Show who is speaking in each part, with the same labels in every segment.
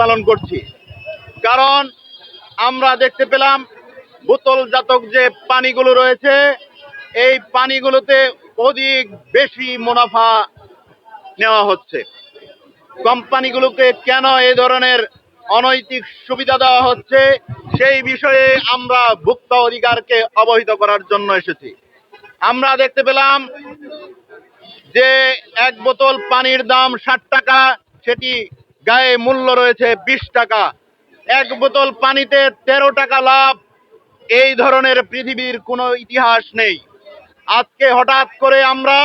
Speaker 1: পালন করছি। কারণ আমরা দেখতে পেলাম, বোতল জাতক যে পানিগুলো রয়েছে, এই পানিগুলোতে অধিক বেশি মুনাফা নেওয়া হচ্ছে। কোম্পানিগুলোকে কেন এই ধরনের অনৈতিক সুবিধা দেওয়া হচ্ছে, সেই বিষয়ে আমরা ভুক্ত অধিকারকে অবহিত করার জন্য এসেছি। আমরা দেখতে পেলাম যে এক বোতল পানির দাম ষাট টাকা, সেটি গায়ে মূল্য রয়েছে বিশ টাকা। এক বোতল পানিতে তেরো টাকা লাভ। এই ধরনের পৃথিবীর কোনো ইতিহাস নেই। আজকে হঠাৎ করে আমরা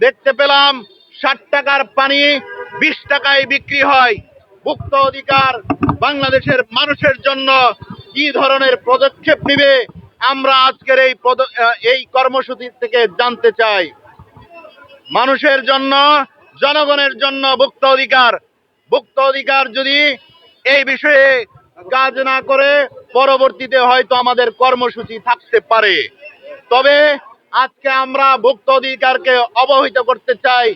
Speaker 1: দেখতে পেলাম, ষাট টাকার পানি বিশ টাকায় বিক্রি হয়। মুক্ত অধিকার বাংলাদেশের মানুষের জন্য কি ধরনের পদক্ষেপ নিবে, আমরা আজকের এই এই কর্মসূচি থেকে জানতে চাই। মানুষের জন্য, জনগণের জন্য ভুক্ত অধিকার ভুক্ত অধিকার যদি এই বিষয়ে কাজ না করে, পরবর্তীতে হয়তো আমাদের কর্মসূচি থাকতে পারে। তবে আজকে আমরা ভুক্ত অধিকারকে অবহিত করতে চাই,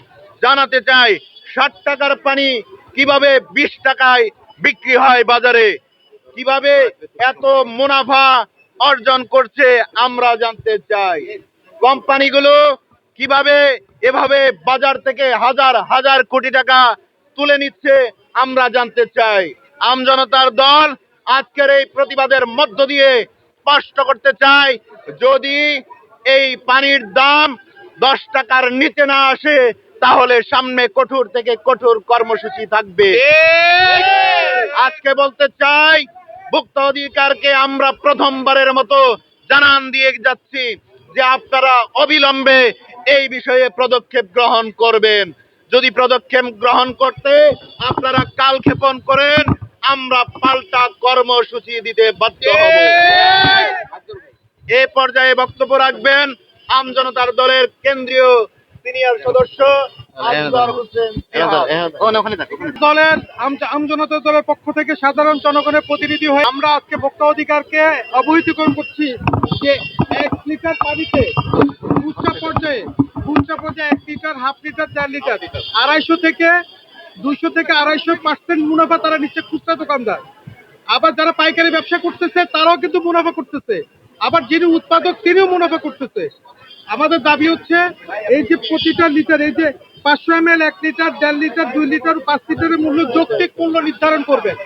Speaker 1: জানাতে চাই, ষাট টাকার পানি কীভাবে বিশ টাকায় বিক্রি হয় বাজারে? কীভাবে এত মুনাফা অর্জন করছে আমরা জানতে চাই। কোম্পানিগুলো কীভাবে এভাবে বাজার থেকে হাজার হাজার কোটি টাকা তুলে নিচ্ছে, আমরা জানতে চাই। আমজনতার দল আজকের এই প্রতিবাদের মধ্য দিয়ে স্পষ্ট করতে চাই, যদি এই পানির দাম দশ টাকার নিচে না আসে, তাহলে সামনে কঠোর থেকে কঠোর কর্মসূচি থাকবে। আজকে বলতে চাই, ভুক্ত অধিকারকে আমরা প্রথমবারের মতো জানান দিয়ে যাচ্ছি যে আপনারা অবিলম্বে এই বিষয়ে পদক্ষেপ গ্রহণ করবেন। যদি পদক্ষেপ গ্রহণ করতে আপনারা কালক্ষেপণ করেন আমরা পাল্টা কর্মসূচি দিতে বাধ্য হব। এ পর্যায়ে বক্তব্য রাখবেন আমজনতার দলের কেন্দ্রীয় সিনিয়র সদস্য আজগর
Speaker 2: দলের আমজনতা দলের পক্ষ থেকে সাধারণ জনগণের প্রতিনিধি হয়ে আমরা আজকে ভোক্তা অধিকারকে অবহিতকরণ করছি। যে এক লিটার পানিতে খুচরা পর্যায়ে খুচরা পর্যায়ে এক লিটার, হাফ লিটার চার লিটার, আড়াইশো থেকে দুইশো থেকে আড়াইশো পার্সেন্ট মুনাফা তারা নিচ্ছে খুচরা দোকানদার। আবার যারা পাইকারি ব্যবসা করতেছে, তারাও কিন্তু মুনাফা করতেছে। আবার যিনি উৎপাদক, তিনিও মুনাফা করতেছে। আমাদের দাবি হচ্ছে, এই যে প্রতিটা লিটার, এই যে পাঁচশো এম এল এক লিটার, দেড় লিটার, দুই লিটার, পাঁচ লিটারের মূল্য যৌক্তিক মূল্য নির্ধারণ করবেন।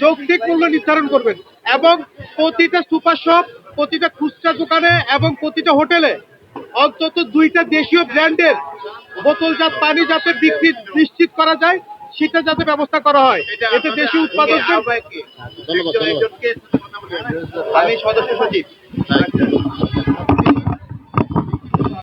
Speaker 2: যৌক্তিক মূল্য নির্ধারণ করবেন। এবং প্রতিটা সুপার শপ প্রতিটা খুচরা দোকানে এবং প্রতিটা হোটেলে অন্তত দুইটা দেশীয় ব্র্যান্ডের বোতলজাত পানি যাতে বিক্রি নিশ্চিত করা যায় সেটা যাতে ব্যবস্থা করা হয়। এতে দেশীয় উৎপাদন
Speaker 1: আমি সদস্য সচিব।